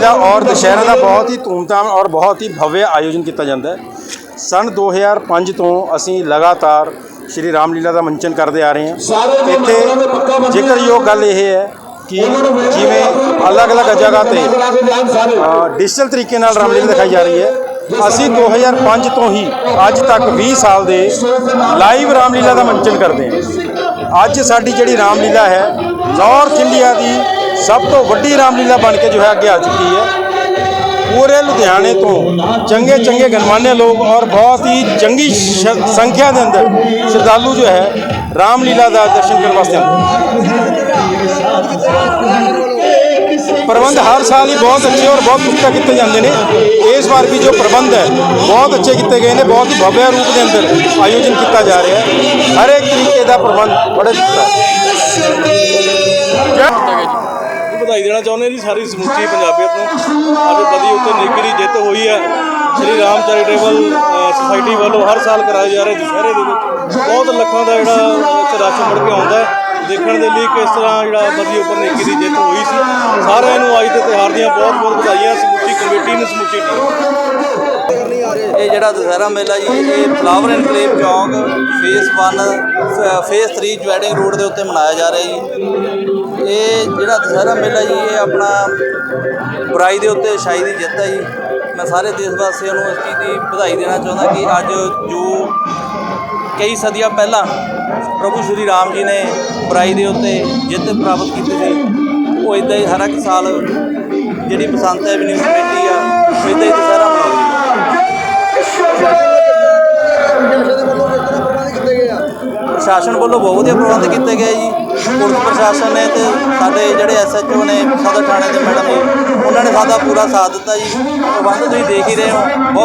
ਦਾ ਔਰ ਦੁਸ਼ਹਿਰਾ ਦਾ ਬਹੁਤ ਹੀ ਧੂਮਧਾਮ ਔਰ ਬਹੁਤ ਹੀ ਭਵਯ ਆਯੋਜਨ ਕੀਤਾ ਜਾਂਦਾ ਹੈ। ਸਨ 2005 ਤੋਂ ਅਸੀਂ ਲਗਾਤਾਰ ਸ਼੍ਰੀ ਰਾਮਲੀਲਾ ਦਾ ਮੰਚਨ ਕਰਦੇ ਆ ਰਹੇ ਹਾਂ। ਇੱਥੇ ਜ਼ਿਕਰਯੋਗ ਗੱਲ ਇਹ ਹੈ ਕਿ ਜਿਵੇਂ ਅਲੱਗ-ਅਲੱਗ ਜਗ੍ਹਾ ਤੇ ਡਿਜੀਟਲ ਤਰੀਕੇ ਨਾਲ ਰਾਮਲੀਲਾ ਦਿਖਾਈ ਜਾ ਰਹੀ ਹੈ। ਅਸੀਂ 2005 ਤੋਂ ਹੀ ਅੱਜ ਤੱਕ 20 ਸਾਲ ਦੇ ਲਾਈਵ ਰਾਮਲੀਲਾ ਦਾ ਮੰਚਨ ਕਰਦੇ ਹਾਂ। ਅੱਜ ਸਾਡੀ ਜਿਹੜੀ ਰਾਮਲੀਲਾ ਹੈ ਨਾਰਥ ਇੰਡੀਆ ਦੀ ਸਭ ਤੋਂ ਵੱਡੀ ਰਾਮਲੀਲਾ ਬਣ ਕੇ ਜੋ ਹੈ ਅੱਗੇ ਆ ਚੁੱਕੀ ਹੈ। ਪੂਰੇ ਲੁਧਿਆਣੇ ਤੋਂ ਚੰਗੇ ਚੰਗੇ ਗਨਮਾਨੇ ਲੋਕ ਔਰ ਬਹੁਤ ਹੀ ਚੰਗੀ ਸ਼- ਸੰਖਿਆ ਦੇ ਅੰਦਰ ਸ਼ਰਧਾਲੂ ਜੋ ਹੈ ਰਾਮਲੀਲਾ ਦਾ ਦਰਸ਼ਨ ਕਰਨ ਵਾਸਤੇ ਆਉਂਦੇ ਪ੍ਰਬੰਧ ਹਰ ਸਾਲ ਹੀ ਬਹੁਤ ਅੱਛੇ ਔਰ ਬਹੁਤ ਪੁਖਤਾ ਕੀਤੇ ਜਾਂਦੇ ਨੇ। ਇਸ ਵਾਰ ਵੀ ਜੋ ਪ੍ਰਬੰਧ ਹੈ, ਬਹੁਤ ਅੱਛੇ ਕੀਤੇ ਗਏ ਨੇ, ਬਹੁਤ ਹੀ ਭਵਯ ਰੂਪ ਦੇ ਅੰਦਰ ਆਯੋਜਨ ਕੀਤਾ ਜਾ ਰਿਹਾ ਹੈ। ਹਰ ਇੱਕ ਤਰੀਕੇ ਦਾ ਪ੍ਰਬੰਧ ਬੜੇ ਪੁਖਤਾ ਹੈ ਵਧਾਈ ਦੇਣਾ ਚਾਹੁੰਦੇ ਜੀ, ਸਾਰੀ ਸਮੁੱਚੀ ਪੰਜਾਬੀਅਤ ਨੂੰ। ਅੱਜ ਬਦੀ ਉੱਤੇ ਨੇਕੀ ਦੀ ਜਿੱਤ ਹੋਈ ਹੈ। ਸ਼੍ਰੀ ਰਾਮ ਚੈਰੀਟੇਬਲ ਸੁਸਾਇਟੀ ਵੱਲੋਂ ਹਰ ਸਾਲ ਕਰਾਏ ਜਾ ਰਹੇ ਦੁਸ਼ਹਿਰੇ ਦੇ ਵਿੱਚ। ਬਹੁਤ ਲੱਖਾਂ ਦਾ ਜਿਹੜਾ ਇੱਥੇ ਰਸ਼ ਮੁੜ ਕੇ ਆਉਂਦਾ ਹੈ। ਦੇਖਣ ਦੇ ਲਈ ਕਿਸ ਤਰ੍ਹਾਂ ਜਿਹੜਾ ਬਦੀ ਉੱਪਰ ਨੇਕੀ ਦੀ ਜਿੱਤ ਹੋਈ ਸੀ। ਸਾਰਿਆਂ ਨੂੰ ਅੱਜ ਦੇ ਤਿਉਹਾਰ ਦੀਆਂ ਬਹੁਤ ਬਹੁਤ ਵਧਾਈਆਂ। ਸਮੁੱਚੀ ਕਮੇਟੀ ਨੂੰ, ਸਮੁੱਚੀ ਟੀਮ ਇਹ ਜਿਹੜਾ ਦੁਸਹਿਰਾ ਮੇਲਾ ਜੀ, ਇਹ ਫਲਾਵਰ ਐਨਕਲੇਵ ਚੌਂਕ ਫੇਸ 1 ਫੇਸ 3 ਜਵੈਡਿੰਗ ਰੋਡ ਦੇ ਉੱਤੇ ਮਨਾਇਆ ਜਾ ਰਿਹਾ ਜੀ। ਇਹ ਜਿਹੜਾ ਦੁਸਹਿਰਾ ਮੇਲਾ ਜੀ, ਇਹ ਆਪਣਾ ਬੁਰਾਈ ਦੇ ਉੱਤੇ ਸ਼ਾਹੀ ਦੀ ਜਿੱਤ ਹੈ ਜੀ। ਮੈਂ ਸਾਰੇ ਦੇਸ਼ ਵਾਸੀਆਂ ਨੂੰ ਇਸ ਚੀਜ਼ ਦੀ ਵਧਾਈ ਦੇਣਾ ਚਾਹੁੰਦਾ ਕਿ ਅੱਜ ਜੋ ਕਈ ਸਦੀਆਂ ਪਹਿਲਾਂ ਪ੍ਰਭੂ ਸ਼੍ਰੀ ਰਾਮ ਜੀ ਨੇ ਬੁਰਾਈ ਦੇ ਉੱਤੇ ਜਿੱਤ ਪ੍ਰਾਪਤ ਕੀਤੀ ਸੀ, ਉਹ ਇਦਾਂ ਹੀ ਹਰ ਇੱਕ ਸਾਲ ਜਿਹੜੀ ਬਸੰਤ ਐਵਨਿਊ ਕਮੇਟੀ ਆ, ਉਹ ਇਦਾਂ ਹੀ ਦੁਸਹਿਰਾ ਮਨਾਉਂਦੀ ਪ੍ਰਸ਼ਾਸਨ ਵੱਲੋਂ ਬਹੁਤ ਵਧੀਆ ਪ੍ਰਬੰਧ ਕੀਤੇ ਗਏ ਜੀ। ਪੁਲਿਸ ਪ੍ਰਸ਼ਾਸਨ ਨੇ ਤੇ ਸਾਡੇ ਜਿਹੜੇ ਐਸਐਚਓ ਨੇ, ਸਦਰ ਥਾਣੇ ਦੇ ਮੈਡਮ ਜੀ, ਉਹਨਾਂ ਨੇ ਸਾਡਾ ਪੂਰਾ ਸਾਥ ਦਿੱਤਾ ਜੀ। ਪ੍ਰਬੰਧ ਤੁਸੀਂ ਦੇਖ ਹੀ ਰਹੇ ਹੋ। ਬਹੁਤ